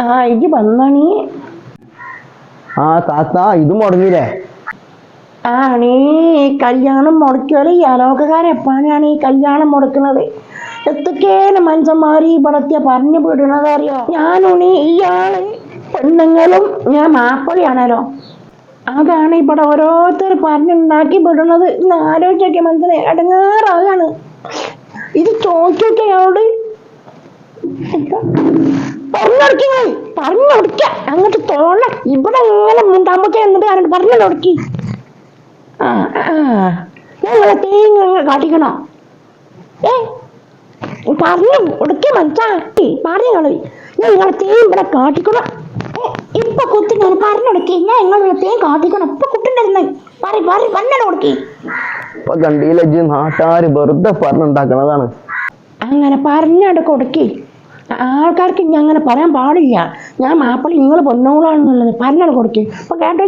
ആ ഇജ്ജ് വന്നണി. ആ താത്ത ഇത് മുടങ്ങിയില്ലേ? ആണീ ഈ കല്യാണം മുടക്കിയാൽ ഈ അലോകക്കാരെപ്പാനാണ് ഈ കല്യാണം മുടക്കുന്നത്? എത്തൊക്കെയാണ് മനുഷ്യന്മാർ ഈ പടത്തെ പറഞ്ഞു വിടുന്നത് അറിയോ? ഞാനുണി ഇയാൾ പെണ്ണുങ്ങളും ഞാൻ മാപ്പിളയാണല്ലോ. അതാണ് ഇവിടെ ഓരോരുത്തർ പറഞ്ഞുണ്ടാക്കി വിടുന്നത്. ഇന്ന് ആലോചിച്ചൊക്കെ മനസ്സിലായി അടങ്ങാറാകാണ്. ഇത് ചോദിച്ചൊക്കെ അയാളോട് പറഞ്ഞൊടുക്കി പറഞ്ഞൊടുക്ക അങ്ങോട്ട് തോള ഇവിടെ ഇങ്ങനെ മുണ്ടാമ്പൊക്കെ എന്നിട്ട് കാരണം പറഞ്ഞൊടുക്കി ആ ആ. ഞങ്ങളെ തേങ്ങ കാട്ടിക്കണോ? ഏ? പറഞ്ഞു കൊടുക്ക മനസ്സാക്കി പറഞ്ഞോളൂ ഞാൻ നിങ്ങളെ തേൻ ഇവിടെ കാട്ടിക്കണം? ഇപ്പൊ കുത്തി ഞാൻ പറഞ്ഞൊടുക്കി ഞാൻ നിങ്ങളുടെ തേൻ കാട്ടിക്കണം? ഇപ്പൊ കുട്ടിണ്ടായിരുന്ന. പറ പറ പറഞ്ഞോ കൊടുക്കി. ഇപ്പൊ കണ്ടില്ല നാട്ടുകാര് വെറുതെ പറഞ്ഞുണ്ടാക്കണതാണ്. അങ്ങനെ പറഞ്ഞാണ്ട് കൊടുക്കി. ആൾക്കാർക്ക് ഇനി അങ്ങനെ പറയാൻ പാടില്ല. ഞാൻ മാപ്പിള നിങ്ങൾ പൊന്നോളാണെന്നുള്ളത് പറഞ്ഞാൽ കൊടുക്കും. അപ്പൊ കേട്ടോ